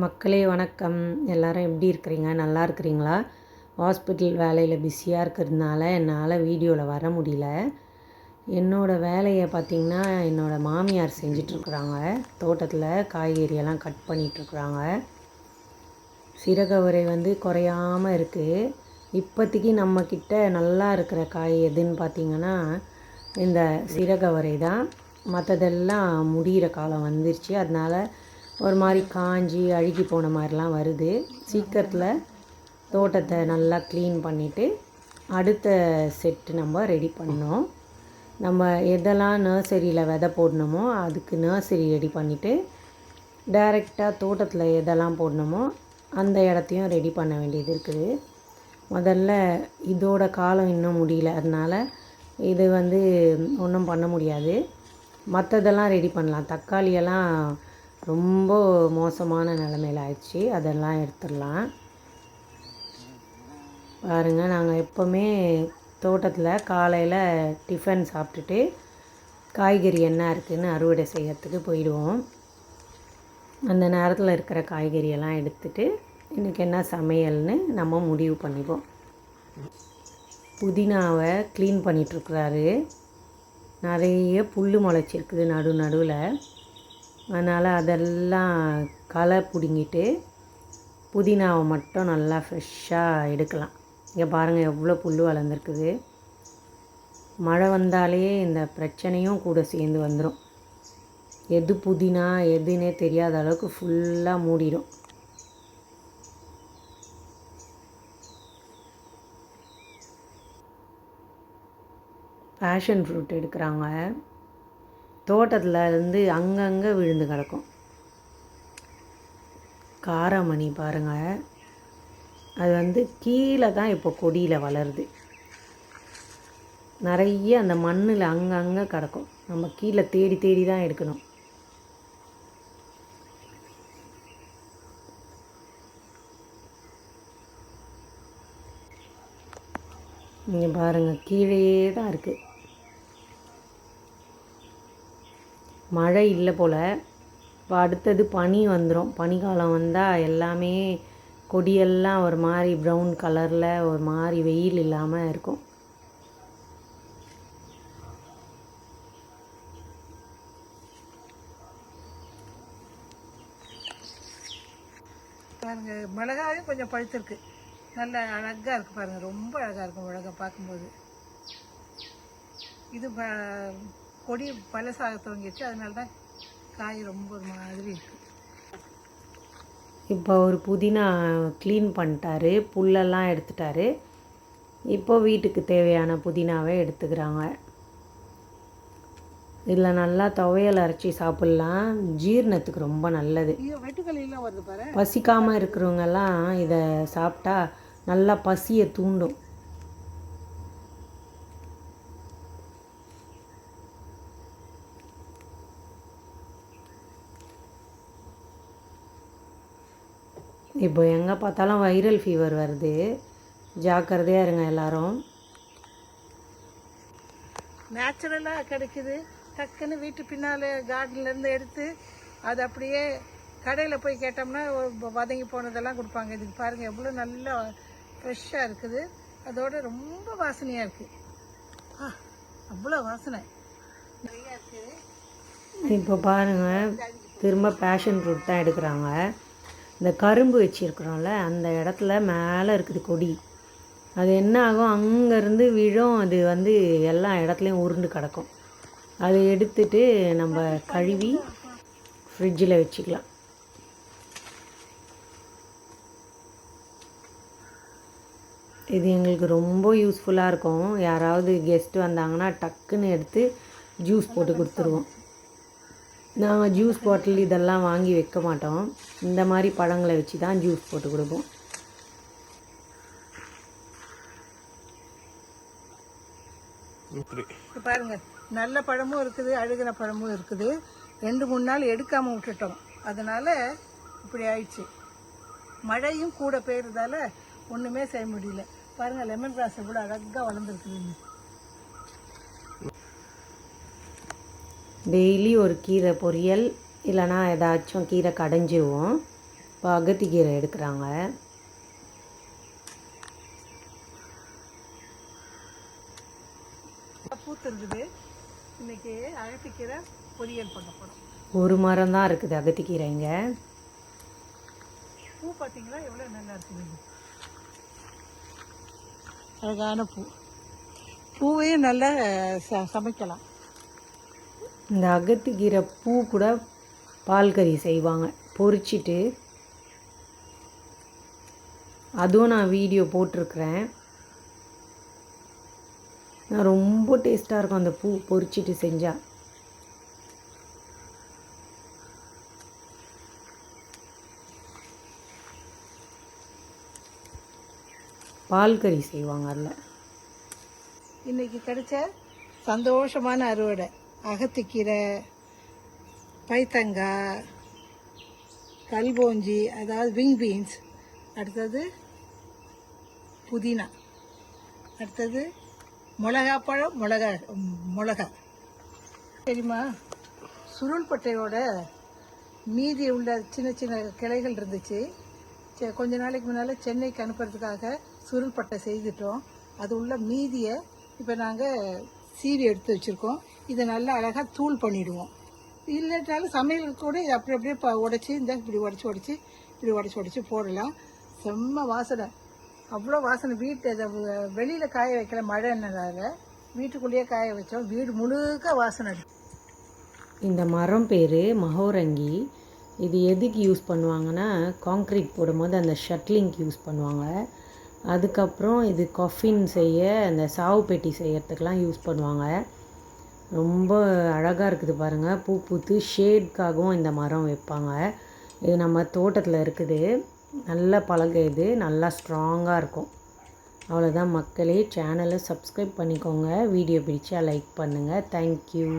மக்களே வணக்கம். எல்லாரும் எப்படி இருக்கிறீங்க? நல்லா இருக்கிறீங்களா? ஹாஸ்பிட்டல் வேலையில் பிஸியாக இருக்கிறதுனால என்னால் வீடியோவில் வர முடியல. என்னோடய வேலையை பார்த்திங்கன்னா என்னோடய மாமியார் செஞ்சிட்ருக்குறாங்க தோட்டத்தில் காய்கறியெல்லாம் கட் பண்ணிகிட்ருக்குறாங்க சிறகவரை வந்து குறையாமல் இருக்குது இப்போதைக்கு நம்மக்கிட்ட நல்லா இருக்கிற காய் எதுன்னு பார்த்திங்கன்னா இந்த சிறகவரை தான். மற்றதெல்லாம் முடிகிற காலம் வந்துருச்சு. அதனால் ஒரு மாதிரி காஞ்சி அழுகி போன மாதிரிலாம் வருது. சீக்கிரத்தில் தோட்டத்தை நல்லா க்ளீன் பண்ணிவிட்டு அடுத்த செட்டு நம்ம ரெடி பண்ணோம். நம்ம எதெல்லாம் நர்சரியில் விதை போடணுமோ அதுக்கு நர்சரி ரெடி பண்ணிவிட்டு டைரெக்டாக தோட்டத்தில் எதெல்லாம் போடணுமோ அந்த இடத்தையும் ரெடி பண்ண வேண்டியது இருக்குது. முதல்ல இதோட காலம் இன்னும் முடியல. அதனால் இது வந்து ஒன்றும் பண்ண முடியாது. மற்றதெல்லாம் ரெடி பண்ணலாம். தக்காளியெல்லாம் ரொம்ப மோசமான நிலமையில் ஆயிடுச்சு. அதெல்லாம் எடுத்துடலாம். பாருங்கள் நாங்கள் எப்போவுமே தோட்டத்தில் காலையில் டிஃபன் சாப்பிட்டுட்டு காய்கறி என்ன இருக்குதுன்னு அறுவடை செய்யறதுக்கு போயிடுவோம். அந்த நேரத்தில் இருக்கிற காய்கறியெல்லாம் எடுத்துட்டு இன்றைக்கி என்ன சமையல்னு நம்ம முடிவு பண்ணிப்போம். புதினாவை க்ளீன் பண்ணிகிட்ருக்குறாரு நிறைய புல் முளைச்சிருக்குது நடு நடுவில். அதனால் அதெல்லாம் களை பிடுங்கிட்டு புதினாவை மட்டும் நல்லா ஃப்ரெஷ்ஷாக எடுக்கலாம். இங்கே பாருங்கள் எவ்வளோ புல் வளர்ந்துருக்குது. மழை வந்தாலே இந்த பிரச்சனையும் கூட சேர்ந்து வந்துடும் எது புதினா எதுன்னே தெரியாத அளவுக்கு ஃபுல்லாக மூடிடும் பேஷன் ஃப்ரூட் எடுக்கிறாங்க. தோட்டத்தில் இருந்து அங்கங்கே விழுந்து கிடக்கும். காரமணி பாருங்கள் அது வந்து கீழே தான் இப்போ கொடியில் வளருது. நிறைய அந்த மண்ணில் அங்கங்கே கிடக்கும். நம்ம கீழே தேடி தேடி தான் எடுக்கணும். நீங்கள் பாருங்கள் கீழேயே தான் இருக்குது மழை இல்லை போல். இப்போ அடுத்தது பனி வந்துடும் பனிக்காலம் வந்தால் எல்லாமே கொடியெல்லாம் ஒரு மாதிரி ப்ரௌன் கலரில் ஒரு மாதிரி வெயில் இல்லாமல் இருக்கும். பாருங்க மிளகாயும் கொஞ்சம் பழுத்திருக்கு. நல்ல அழகாக இருக்குது பாருங்க. ரொம்ப அழகாக இருக்கும் மிளகா பார்க்கும்போது. இது கொடி பழசாக துவங்கிடுச்சு. அதனால தான் காய் ரொம்ப ஒரு மாதிரி இருக்குது இப்போ ஒரு புதினா க்ளீன் பண்ணிட்டாரு. புல்லெல்லாம் எடுத்துட்டாரு. இப்போ வீட்டுக்கு தேவையான புதினாவை எடுத்துக்கிறாங்க. இதில் நல்லா துவையல் அரைச்சி சாப்பிட்லாம். ஜீரணத்துக்கு ரொம்ப நல்லது. பசிக்காமல் இருக்கிறவங்கெல்லாம் இதை சாப்பிட்டா நல்லா பசியை தூண்டும். இப்போ எங்கே பார்த்தாலும் வைரல் ஃபீவர் வருது. ஜாக்கிரதையாக இருங்க எல்லாரும். நேச்சுரலாக கிடைக்குது. டக்குன்னு வீட்டு பின்னால் கார்டன்லேருந்து எடுத்து அது அப்படியே கடையில் போய் கேட்டோம்னா வதங்கி போனதெல்லாம் கொடுப்பாங்க. இதுக்கு பாருங்கள் எவ்வளோ நல்லா ஃப்ரெஷ்ஷாக இருக்குது. அதோட ரொம்ப வாசனையாக இருக்குது ஆ அவ்வளோ வாசனை. நிறையா இருக்குது இப்போ பாருங்கள் திரும்ப பேஷன் ஃப்ரூட் தான் எடுக்கிறாங்க. இந்த கரும்பு வச்சுருக்குறோம்ல அந்த இடத்துல மேலே இருக்குது கொடி. அது என்ன ஆகும்? அங்கேருந்து விழும். அது வந்து எல்லா இடத்துலையும் உருண்டு கிடக்கும். அதை எடுத்துட்டு நம்ம கழுவி ஃப்ரிட்ஜில் வச்சுக்கலாம். இது எங்களுக்கு ரொம்ப யூஸ்ஃபுல்லாக இருக்கும். யாராவது கெஸ்ட் வந்தாங்கன்னா டக்குன்னு எடுத்து ஜூஸ் போட்டு கொடுத்துருவோம். நாங்கள் ஜூஸ் பாட்டில் இதெல்லாம் வாங்கி வைக்க மாட்டோம். இந்த மாதிரி பழங்களை வச்சு தான் ஜூஸ் போட்டு கொடுப்போம். பாருங்க நல்ல பழமும் இருக்குது அழுகின பழமும் இருக்குது. ரெண்டு மூணு நாள் எடுக்காமல் விட்டுட்டோம். அதனால இப்படி ஆயிடுச்சு. மழையும் கூட பெய்யறதால ஒன்றுமே செய்ய முடியல. பாருங்க லெமன் கிராஸ் எவ்வளோ அழகாக வளர்ந்துருக்குதுன்னு. டெய்லி ஒரு கீரை பொரியல் இல்லைன்னா ஏதாச்சும் கீரை கடைஞ்சிருவோம். இப்போ அகத்திக்கீரை எடுக்கிறாங்க. பூத்து இருக்குது இன்னைக்கு அகத்திக்கீரை பொரியல் பண்ண போகிறோம் ஒரு மரம் தான் இருக்குது அகத்திக்கீரை இங்கே. பூ பார்த்தீங்களா? எவ்வளோ நல்லா இருக்குது. அழகான பூ. பூவையும் நல்லா ச சமைக்கலாம். இந்த அகத்திக்கீரை பூ கூட பால் கறி செய்வாங்க. பொறிச்சிட்டு அதுவும் நான் வீடியோ போட்டிருக்கிறேன். நான் ரொம்ப டேஸ்ட்டாக இருக்கும் அந்த பூ பொறிச்சிட்டு செஞ்சால் பால் கறி செய்வாங்க அதில். இன்னைக்கு கிடைச்ச சந்தோஷமான அறுவடை. அகத்திக்கீரை பைத்தங்காய் கல்போஞ்சி அதாவது விங் பீன்ஸ் அடுத்தது புதினா. அடுத்தது மிளகா பழம் மிளகா. மிளகா சரிம்மா சுருள்பட்டையோட மீதி உள்ள சின்ன சின்ன கிளைகள் இருந்துச்சு. சே- கொஞ்ச நாளைக்கு முன்னால் சென்னைக்கு அனுப்புறதுக்காக சுருள்பட்டை செய்துட்டோம். அது உள்ள மீதியை இப்போ நாங்கள் சீவி எடுத்து வச்சுருக்கோம். இதை நல்லா அழகாக தூள் பண்ணிவிடுவோம் இல்லைட்டாலும் சமையலுக்கு கூட இதை அப்படி அப்படியே ப உடச்சி இந்த இப்படி உடச்சி உடச்சி இப்படி உடச்சி உடச்சி போடலாம். செம்ம வாசனை. அவ்வளோ வாசனை. வீட்டு வெளியில் காய வைக்கல மழைன்னதால வீட்டுக்குள்ளேயே காய வச்சோம். வீடு முழுக்க வாசனை இந்த மரம் பேர் மகோரங்கி. இது எதுக்கு யூஸ் பண்ணுவாங்கன்னா காங்க்ரீட் போடும்போது அந்த ஷட்லிங்க்கு யூஸ் பண்ணுவாங்க. அதுக்கப்புறம் இது கஃபின் செய்ய அந்த சாவு பெட்டி செய்கிறதுக்கெலாம் யூஸ் பண்ணுவாங்க. ரொம்ப அழகாக இருக்குது பாருங்கள் பூ பூத்து ஷேட்காகவும் இந்த மரம் வைப்பாங்க. இது நம்ம தோட்டத்தில் இருக்குது. நல்ல பழகு இது. நல்லா ஸ்ட்ராங்காக இருக்கும். அவ்வளோதான் மக்களே. சேனலை சப்ஸ்கிரைப் பண்ணிக்கோங்க. வீடியோ பிடிச்சா லைக் பண்ணுங்கள் தேங்க்யூ